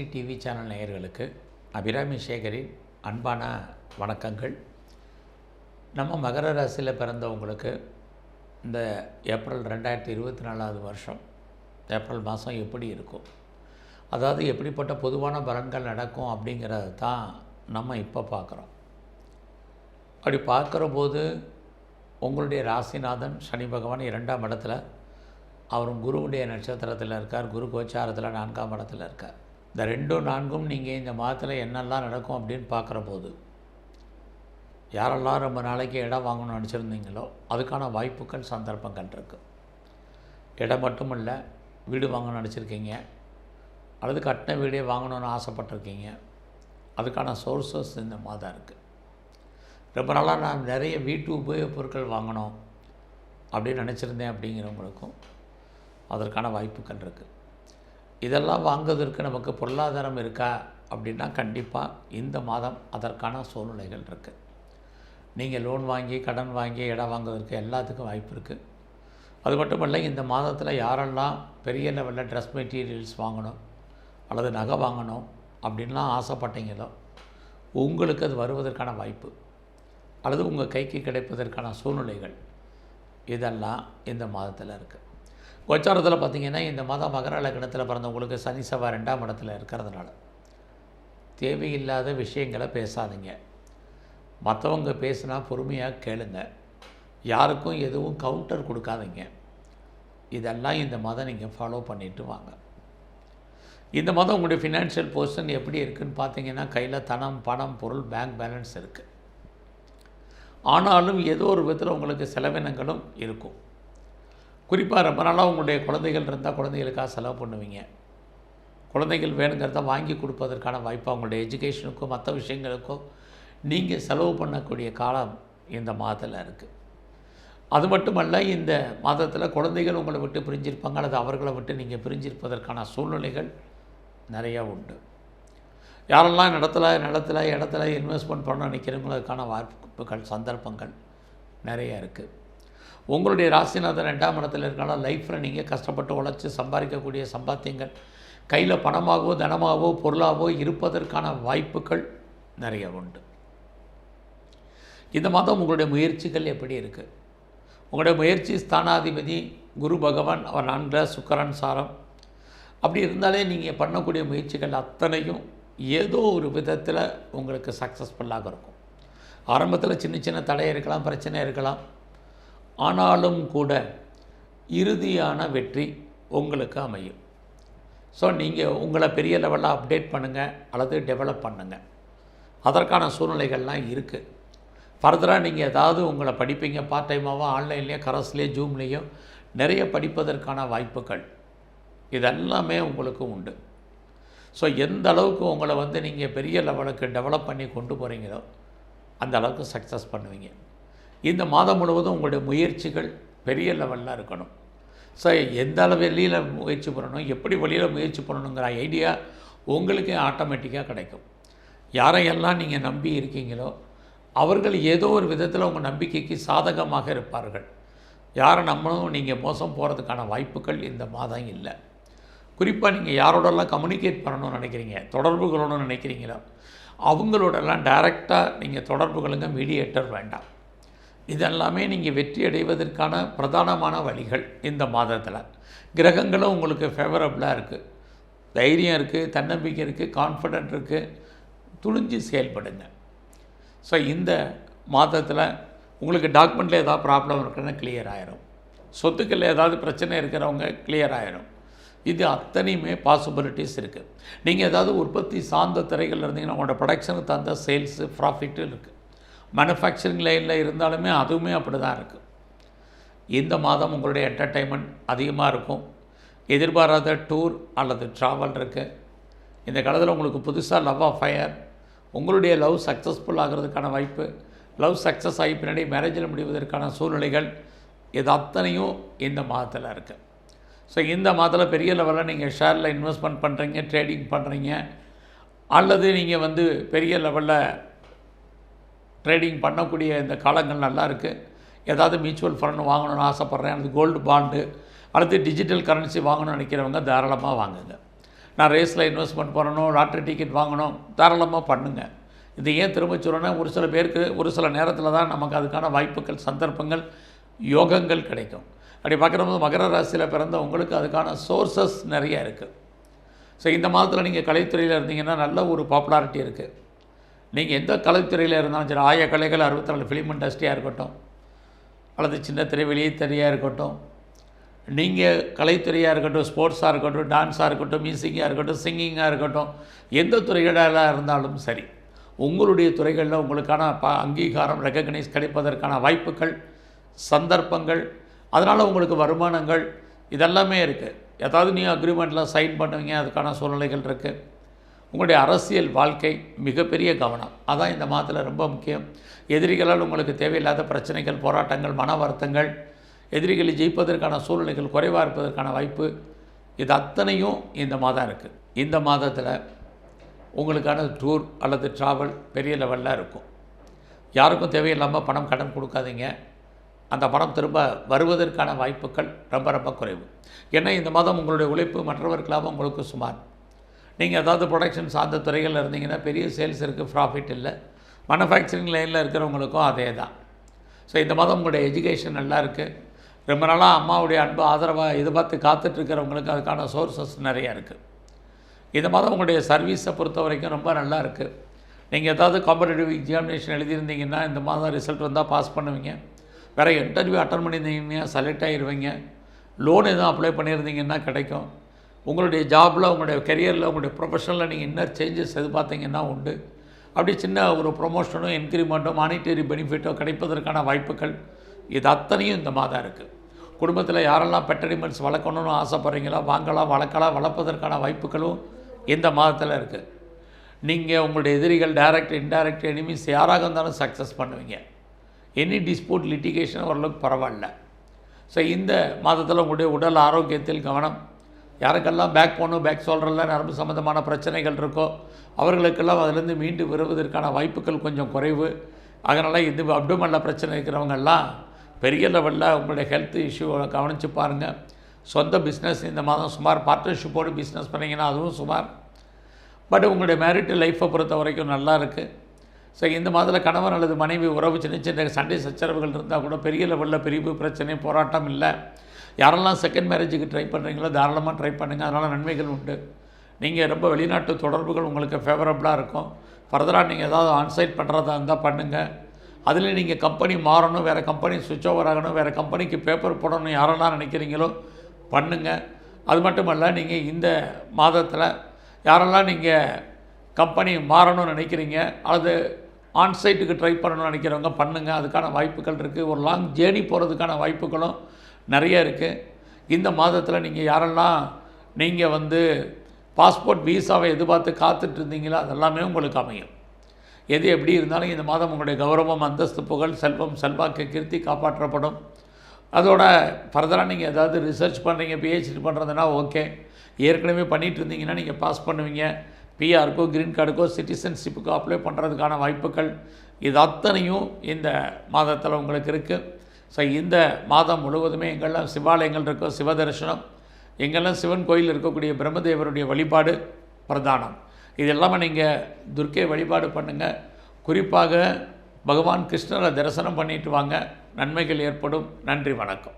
Sri TV channel நேயர்களுக்கு அபிராமி சேகரின் அன்பான வணக்கங்கள். நம்ம மகர ராசியில் பிறந்தவங்களுக்கு இந்த ஏப்ரல் ரெண்டாயிரத்தி இருபத்தி நாலாவது வருஷம் ஏப்ரல் மாதம் எப்படி இருக்கும்? அதாவது எப்படிப்பட்ட பொதுவான பலன்கள் நடக்கும் அப்படிங்கிறத தான் நம்ம இப்போ பார்க்குறோம் அப்படி பார்க்குற போது உங்களுடைய ராசிநாதன் சனி பகவான் இரண்டாம் இடத்துல அவரும் குருவுடைய நட்சத்திரத்தில் இருக்கார் குரு கோச்சாரத்தில் நான்காம் இடத்துல இருக்கார். இந்த ரெண்டும் நான்கும் நீங்கள் இந்த மாதத்தில் என்னெல்லாம் நடக்கும் அப்படின்னு பார்க்குற போது யாரெல்லாம் ரொம்ப நாளைக்கு இடம் வாங்கணும்னு நினச்சிருந்தீங்களோ அதுக்கான வாய்ப்புகள் சந்தர்ப்பங்கள் இருக்குது இடம் மட்டும் இல்லை வீடு வாங்கணும்னு நினச்சிருக்கீங்க. அல்லது கட்டின வீடே வாங்கணும்னு ஆசைப்பட்டிருக்கீங்க. அதுக்கான சோர்ஸஸ் இந்த மாதம் இருக்குது ரொம்ப நாளாக நான் நிறைய வீட்டு உபயோகப் பொருட்கள் வாங்கணும் அப்படின்னு நினச்சிருந்தேன் அப்படிங்கிறவங்களுக்கும் அதற்கான வாய்ப்புகள் இருக்குது இதெல்லாம் வாங்குவதற்கு நமக்கு பொருளாதாரம் இருக்கா? அப்படின்னா கண்டிப்பாக இந்த மாதம் அதற்கான சூழ்நிலைகள் இருக்குது நீங்கள் லோன் வாங்கி கடன் வாங்கி இடம் வாங்குவதற்கு எல்லாத்துக்கும் வாய்ப்பு இருக்குது அது மட்டும் இல்லை இந்த மாதத்தில் யாரெல்லாம் பெரிய லெவலில் ட்ரெஸ் மெட்டீரியல்ஸ் வாங்கணும் அல்லது நகை வாங்கணும் அப்படின்லாம் ஆசைப்பட்டீங்களோ உங்களுக்கு அது வருவதற்கான வாய்ப்பு. அல்லது உங்கள் கைக்கு கிடைப்பதற்கான சூழ்நிலைகள் இதெல்லாம் இந்த மாதத்தில் இருக்குது கோச்சாரத்தில் பார்த்திங்கன்னா இந்த மாதம் மகர லக்னத்தில் பிறந்தவங்களுக்கு சனி செவ்வாய் ரெண்டாம் இடத்துல இருக்கிறதுனால. தேவையில்லாத விஷயங்களை பேசாதீங்க. மற்றவங்க பேசுனா பொறுமையாக கேளுங்க. யாருக்கும் எதுவும் கவுண்டர் கொடுக்காதீங்க. இதெல்லாம் இந்த மாதம் நீங்கள் ஃபாலோ பண்ணிட்டு வாங்க. இந்த மாதம் உங்களுடைய ஃபினான்ஷியல் பொசிஷன் எப்படி இருக்குன்னு பார்த்தீங்கன்னா கையில் தனம் பணம் பொருள் பேங்க் பேலன்ஸ் இருக்குது ஆனாலும் ஏதோ ஒரு விதத்தில் உங்களுக்கு செலவினங்களும் இருக்கும். குறிப்பாக ரொம்ப நாளாக உங்களுடைய குழந்தைகள் இருந்தால் குழந்தைகளுக்காக செலவு பண்ணுவீங்க. குழந்தைகள் வேணுங்கிறத வாங்கி கொடுப்பதற்கான வாய்ப்பு அவங்களுடைய எஜுகேஷனுக்கும் மற்ற விஷயங்களுக்கும் நீங்கள் செலவு பண்ணக்கூடிய காலம் இந்த மாதத்தில் இருக்குது அது மட்டுமல்ல இந்த மாதத்தில் குழந்தைகள் உங்களை விட்டு பிரிஞ்சிருப்பாங்க அல்லது அவர்களை விட்டு நீங்கள் பிரிஞ்சிருப்பதற்கான சூழ்நிலைகள் நிறையா உண்டு. யாரெல்லாம் இடத்துல நிலத்துல இடத்துல இன்வெஸ்ட்மெண்ட் பண்ண நினைக்கிறவங்களுக்கான வாய்ப்புகள் சந்தர்ப்பங்கள் நிறைய இருக்குது உங்களுடைய ராசிநாதன் ரெண்டாம் இடத்துல இருக்கலாம் லைஃப்பில் நீங்கள் கஷ்டப்பட்டு உழைச்சி சம்பாதிக்கக்கூடிய சம்பாத்தியங்கள். கையில் பணமாகவோ தனமாகவோ பொருளாகவோ இருப்பதற்கான வாய்ப்புகள் நிறைய உண்டு. இந்த மாதம் உங்களுடைய முயற்சிகள் எப்படி இருக்குது உங்களுடைய முயற்சி ஸ்தானாதிபதி குரு பகவான் அவர் நான்கில் சுக்கரன் சாரம். அப்படி இருந்தாலே நீங்கள் பண்ணக்கூடிய முயற்சிகள் அத்தனையும் ஏதோ ஒரு விதத்தில் உங்களுக்கு சக்ஸஸ்ஃபுல்லாக இருக்கும். ஆரம்பத்தில் சின்ன சின்ன தடை இருக்கலாம் பிரச்சனை இருக்கலாம். ஆனாலும் கூட இறுதியான வெற்றி உங்களுக்கு அமையும். ஸோ நீங்கள் உங்களை பெரிய லெவலில் அப்டேட் பண்ணுங்கள் அல்லது டெவலப் பண்ணுங்கள் அதற்கான சூழ்நிலைகள்லாம் இருக்குது ஃபர்தராக நீங்கள் ஏதாவது உங்களை படிப்பீங்க பார்ட் டைமாவோ ஆன்லைன்லேயோ கரஸ்லேயோ ஜூம்லேயோ நிறைய படிப்பதற்கான வாய்ப்புகள். இதெல்லாமே உங்களுக்கு உண்டு. ஸோ எந்த அளவுக்கு உங்களை வந்து நீங்கள் பெரிய லெவலுக்கு டெவலப் பண்ணி கொண்டு போகிறீங்களோ அந்த அளவுக்கு சக்ஸஸ் பண்ணுவீங்க. இந்த மாதம் முழுவதும் உங்களுடைய முயற்சிகள் பெரிய லெவலில் இருக்கணும். ஸோ எந்த அளவு வெளியில் முயற்சி பண்ணணும் எப்படி வெளியில் முயற்சி பண்ணணுங்கிற ஐடியா உங்களுக்கே ஆட்டோமேட்டிக்காக கிடைக்கும். யாரையெல்லாம் நீங்கள் நம்பி இருக்கீங்களோ அவர்கள் ஏதோ ஒரு விதத்தில் உங்கள் நம்பிக்கைக்கு சாதகமாக இருப்பார்கள். யாரை நம்பணும் நீங்கள் மோசம் போகிறதுக்கான வாய்ப்புகள் இந்த மாதம் இல்லை. குறிப்பாக நீங்கள் யாரோடலாம் கம்யூனிகேட் பண்ணணும்னு நினைக்கிறீங்க தொடர்பு கொள்ளணும்னு நினைக்கிறீங்களோ அவங்களோடலாம் டைரெக்டாக நீங்கள் தொடர்பு கொள்ளுங்க மீடியேட்டர் வேண்டாம். இதெல்லாமே நீங்கள் வெற்றி அடைவதற்கான பிரதானமான வழிகள் இந்த மாதத்தில். கிரகங்களும் உங்களுக்கு ஃபேவரபுளாக இருக்குது தைரியம் இருக்குது தன்னம்பிக்கை இருக்குது கான்ஃபிடென்ட் இருக்குது துணிஞ்சு செயல்படுங்க. ஸோ இந்த மாதத்தில் உங்களுக்கு டாக்குமெண்ட்டில் ஏதாவது ப்ராப்ளம் இருக்குன்னா கிளியர் ஆயிரும். சொத்துக்களில் ஏதாவது பிரச்சனை இருக்கிறவங்க கிளியர் ஆயிரும். இது அத்தனையுமே பாசிபிலிட்டிஸ் இருக்குது நீங்கள் ஏதாவது உற்பத்தி சார்ந்த துறைகள் இருந்தீங்கன்னா உங்களோட ப்ரொடக்ஷனுக்கு தகுந்த சேல்ஸு ப்ராஃபிட்டும் இருக்குது மேனுஃபேக்சரிங் லைனில் இருந்தாலுமே அதுவுமே அப்படி தான் இருக்குது இந்த மாதம் உங்களுடைய என்டர்டைன்மெண்ட் அதிகமாக இருக்கும். எதிர்பாராத டூர் அல்லது ட்ராவல் இருக்குது இந்த காலத்தில் உங்களுக்கு புதுசாக லவ் ஆஃப் ஃபயர் உங்களுடைய லவ் சக்ஸஸ்ஃபுல் ஆகிறதுக்கான வாய்ப்பு லவ் சக்ஸஸ் ஆகி பின்னாடி மேரேஜில் முடிவதற்கான சூழ்நிலைகள் இது அத்தனையும் இந்த மாதத்தில் இருக்குது ஸோ இந்த மாதத்தில் பெரிய லெவலில் நீங்கள் ஷேரில் இன்வெஸ்ட்மெண்ட் பண்ணுறீங்க ட்ரேடிங் பண்ணுறீங்க அல்லது நீங்கள் வந்து பெரிய லெவலில் ட்ரேடிங் பண்ணக்கூடிய இந்த காலங்கள் நல்லா இருக்குது ஏதாவது மியூச்சுவல் ஃபண்ட் வாங்கணும்னு ஆசைப்பட்றேன் அது கோல்டு பாண்டு அடுத்து டிஜிட்டல் கரன்சி வாங்கணும்னு நினைக்கிறவங்க தாராளமாக வாங்குங்க. நான் ரேஸில் இன்வெஸ்ட்மெண்ட் பண்ணணும் லாட்ரி டிக்கெட் வாங்கணும் தாராளமாக பண்ணுங்கள் இது ஏன் திரும்ப சொல்கிறேன்னா ஒரு சில பேருக்கு ஒரு சில நேரத்தில் தான் நமக்கு அதுக்கான வாய்ப்புகள் சந்தர்ப்பங்கள் யோகங்கள் கிடைக்கும். அப்படி பார்க்குறபோது மகர ராசியில் பிறந்த உங்களுக்கு அதுக்கான சோர்சஸ் நிறைய இருக்குது ஸோ இந்த மாதத்தில் நீங்கள் கலைத்துறையில் இருந்தீங்கன்னா நல்ல ஒரு பாப்புலாரிட்டி இருக்குது நீங்கள் எந்த கலைத்துறையில் இருந்தாலும் சரி ஆய கலைகள் அறுபத்தி நாலு ஃபிலிம் இண்டஸ்ட்ரியாக இருக்கட்டும் அல்லது சின்ன திரை வெளியே திரையாக இருக்கட்டும் நீங்கள் கலைத்துறையாக இருக்கட்டும் ஸ்போர்ட்ஸாக இருக்கட்டும் டான்ஸாக இருக்கட்டும் மியூசிக்காக இருக்கட்டும் சிங்கிங்காக இருக்கட்டும் எந்த துறைகளாக இருந்தாலும் சரி உங்களுடைய துறைகளில் உங்களுக்கான ப அங்கீகாரம் ரெக்கக்னைஸ் கிடைப்பதற்கான வாய்ப்புகள் சந்தர்ப்பங்கள் அதனால் உங்களுக்கு வருமானங்கள் இதெல்லாமே இருக்குது ஏதாவது நீங்கள் அக்ரிமெண்ட்டில் சைன் பண்ணுவீங்க அதுக்கான சூழ்நிலைகள் இருக்குது உங்களுடைய அரசியல் வாழ்க்கை மிகப்பெரிய கவனம். அதான் இந்த மாதத்தில் ரொம்ப முக்கியம். எதிரிகளால் உங்களுக்கு தேவையில்லாத பிரச்சனைகள் போராட்டங்கள் மன வருத்தங்கள் எதிரிகளை ஜெயிப்பதற்கான சூழ்நிலைகள் குறைவாக இருப்பதற்கான வாய்ப்பு இது அத்தனையும் இந்த மாதம் இருக்குது இந்த மாதத்தில் உங்களுக்கான டூர் அல்லது ட்ராவல் பெரிய லெவலில் இருக்கும். யாருக்கும் தேவையில்லாமல் பணம் கடன் கொடுக்காதீங்க. அந்த பணம் திரும்ப வருவதற்கான வாய்ப்புகள் ரொம்ப ரொம்ப குறைவு. ஏன்னா இந்த மாதம் உங்களுடைய உழைப்பு மற்றவர்களாக உங்களுக்கு சுமார். நீங்கள் ஏதாவது ப்ரொடக்ஷன் சார்ந்த துறைகளில் இருந்தீங்கன்னா பெரிய சேல்ஸ் இருக்குது ப்ராஃபிட் இல்லை. மனுஃபேக்சரிங் லைனில் இருக்கிறவங்களுக்கும் அதே தான் ஸோ இந்த மாதம் உங்களுடைய எஜுகேஷன் நல்லா இருக்குது ரொம்ப நாளாக அம்மாவுடைய அன்பு ஆதரவாக எதிர்பார்த்து காத்துட்ருக்கிறவங்களுக்கு அதுக்கான சோர்சஸ் நிறையா இருக்குது இந்த மாதம் உங்களுடைய சர்வீஸை பொறுத்த வரைக்கும் ரொம்ப நல்லா இருக்குது நீங்கள் ஏதாவது காம்படேட்டிவ் எக்ஸாமினேஷன் எழுதியிருந்தீங்கன்னா இந்த மாதம் ரிசல்ட் வந்தால் பாஸ் பண்ணுவீங்க. வேறு இன்டர்வியூ அட்டன் பண்ணியிருந்தீங்கன்னா செலக்ட் ஆகிருவீங்க லோன் எதுவும் அப்ளை பண்ணியிருந்தீங்கன்னா கிடைக்கும். உங்களுடைய ஜாபில் உங்களுடைய கெரியரில் உங்களுடைய ப்ரொஃபஷனில் நீங்கள் இன்னர் சேஞ்சஸ் எது பார்த்தீங்கன்னா உண்டு. அப்படி சின்ன ஒரு ப்ரொமோஷனோ இன்க்ரிமெண்ட்டோ மானிட்டரி பெனிஃபிட்டோ கிடைப்பதற்கான வாய்ப்புகள் இது அத்தனையும் இந்த மாதம் இருக்குது குடும்பத்தில் யாரெல்லாம் பெட் வளர்க்கணும்னு ஆசைப்பட்றீங்களோ வாங்கலாம் வளர்க்கலாம் வளர்ப்பதற்கான வாய்ப்புகளும் இந்த மாதத்தில் இருக்குது நீங்கள் உங்களுடைய எதிரிகள் டைரக்ட் இன்டைரக்ட் எனிமீஸ் யாராக இருந்தாலும் சக்ஸஸ் பண்ணுவீங்க. எனி டிஸ்பியூட் லிட்டிகேஷன் ஓரளவுக்கு பரவாயில்ல. ஸோ இந்த மாதத்தில் உங்களுடைய உடல் ஆரோக்கியத்தில் கவனம் யாருக்கெல்லாம் பேக் போகணும் பேக் சொல்கிறல நரம்பு சம்மந்தமான பிரச்சனைகள் இருக்கோ அவர்களுக்கெல்லாம் அதிலேருந்து மீண்டு வருவதற்கான வாய்ப்புகள் கொஞ்சம் குறைவு. அதனால் இது அப்டமனில் பிரச்சனை இருக்கிறவங்கெல்லாம் பெரிய லெவலில் உங்களுடைய ஹெல்த் இஷ்யூவை கவனித்து பாருங்கள் சொந்த பிஸ்னஸ் இந்த மாதம் சுமார் பார்ட்னர்ஷிப்போடு பிஸ்னஸ் பண்ணிங்கன்னா அதுவும் சுமார். பட் உங்களுடைய மேரிட் லைஃப்பை பொறுத்த வரைக்கும் நல்லா இருக்குது ஸோ இந்த மாதத்தில் கணவன் அல்லது மனைவி உறவு சின்ன சின்ன சண்டை சச்சரவுகள் இருந்தால் கூட பெரிய லெவலில் பிரிவு பிரச்சனை போராட்டம் இல்லை. யாரெல்லாம் செகண்ட் மேரேஜுக்கு ட்ரை பண்ணுறீங்களோ தாராளமாக ட்ரை பண்ணுங்கள் அதனால் நன்மைகள் உண்டு. நீங்கள் ரொம்ப வெளிநாட்டு தொடர்புகள் உங்களுக்கு ஃபேவரபுளாக இருக்கும். ஃபர்தராக நீங்கள் ஏதாவது ஆன்சைட் பண்ணுறதா இருந்தால் பண்ணுங்கள் அதில் நீங்கள் கம்பெனி மாறணும் வேறு கம்பெனி சுவிட்ச் ஓவர் ஆகணும் வேறு கம்பெனிக்கு பேப்பர் போடணும் யாரெல்லாம் நினைக்கிறீங்களோ பண்ணுங்கள் அது மட்டுமல்ல நீங்கள் இந்த மாதத்தில் யாரெல்லாம் நீங்கள் கம்பெனி மாறணும்னு நினைக்கிறீங்க அல்லது ஆன்சைட்டுக்கு ட்ரை பண்ணணும்னு நினைக்கிறவங்க பண்ணுங்கள் அதுக்கான வாய்ப்புகள் இருக்குது ஒரு லாங் ஜேர்னி போகிறதுக்கான வாய்ப்புகளும் நிறைய இருக்குது இந்த மாதத்தில் நீங்கள் யாரெல்லாம் நீங்கள் வந்து பாஸ்போர்ட் வீசாவை எதிர்பார்த்து காத்துட்டு இருந்தீங்களோ அதெல்லாமே உங்களுக்கு அமையும். எது எப்படி இருந்தாலும் இந்த மாதம் உங்களுடைய கௌரவம் அந்தஸ்து புகழ் செல்வம் செல்வாக்கு கீர்த்தி காப்பாற்றப்படும். அதோட ஃபர்தராக நீங்கள் ஏதாவது ரிசர்ச் பண்ணுறீங்க பிஹெச்டி பண்ணுறதுனா ஓகே ஏற்கனவே பண்ணிகிட்டு இருந்தீங்கன்னா நீங்கள் பாஸ் பண்ணுவீங்க பிஆருக்கோ க்ரீன் கார்டுக்கோ சிட்டிசன்ஷிப்புக்கோ அப்ளை பண்ணுறதுக்கான வாய்ப்புகள் இது அத்தனையும் இந்த மாதத்தில் உங்களுக்கு இருக்குது ஸோ இந்த மாதம் முழுவதுமே எங்கெல்லாம் சிவாலயங்கள் இருக்கோ சிவதரிசனம் எங்கெல்லாம் சிவன் கோயில் இருக்கக்கூடிய பிரம்மதேவருடைய வழிபாடு பிரதானம். இது எல்லாமே நீங்கள் துர்க்கை வழிபாடு பண்ணுங்கள் குறிப்பாக பகவான் கிருஷ்ணரை தரிசனம் பண்ணிட்டு வாங்க. நன்மைகள் ஏற்படும். நன்றி வணக்கம்.